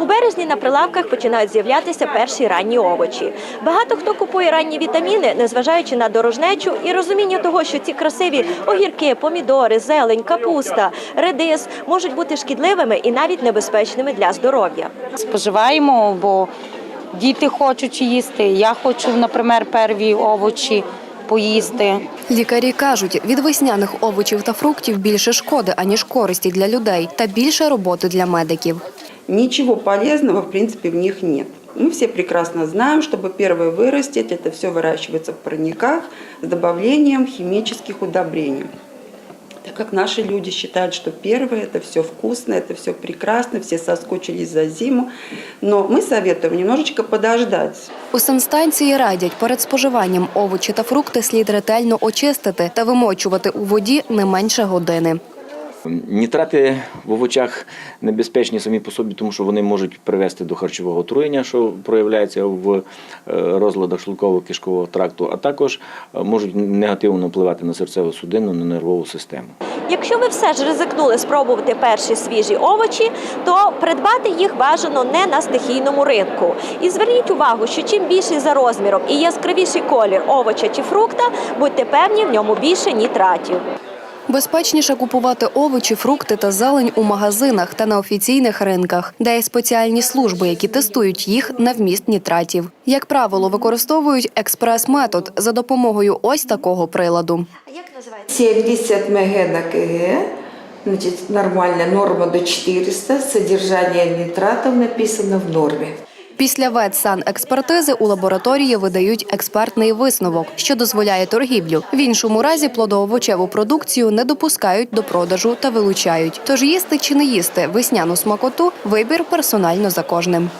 У березні на прилавках починають з'являтися перші ранні овочі. Багато хто купує ранні вітаміни, незважаючи на дорожнечу і розуміння того, що ці красиві огірки, помідори, зелень, капуста, редис можуть бути шкідливими і навіть небезпечними для здоров'я. споживаємо, бо діти хочуть їсти. Я хочу, наприклад, перві овочі поїсти. Лікарі кажуть, від весняних овочів та фруктів більше шкоди, аніж користі для людей, та більше роботи для медиків Ничего полезного, в принципе, в них нет. Мы все прекрасно знаем, чтобы первое вырастить, это все выращивается в парниках с добавлением химических удобрений. Так как наши люди считают, что первое это все вкусно, это все прекрасно, все соскучились за зиму. Но мы советуем немножечко подождать. У санстанції радять перед споживанням овочі та фрукти слід ретельно очистити та вимочувати у воді не менше години. Нітрати в овочах небезпечні самі по собі, тому що вони можуть привести до харчового отруєння, що проявляється в е, розладах шлунково-кишкового тракту, а також е, можуть негативно впливати на серцево-судинну, на нервову систему. Якщо ви все ж ризикнули спробувати перші свіжі овочі, то придбати їх бажано не на стихійному ринку. І зверніть увагу, що чим більший за розміром і яскравіший колір овоча чи фрукта, будьте певні, в ньому більше нітратів. Безпечніше купувати овочі, фрукти та зелень у магазинах та на офіційних ринках, де є спеціальні служби, які тестують їх на вміст нітратів. Як правило, використовують експрес-метод за допомогою ось такого приладу. Як називається? 70 мг на КГ, значит, нормальная норма до 400, содержание нитратов написано в норме. Після ветсанекспертизи у лабораторії видають експертний висновок, що дозволяє торгівлю. В іншому разі плодоовочеву продукцію не допускають до продажу та вилучають. Тож їсти чи не їсти весняну смакоту вибір персонально за кожним.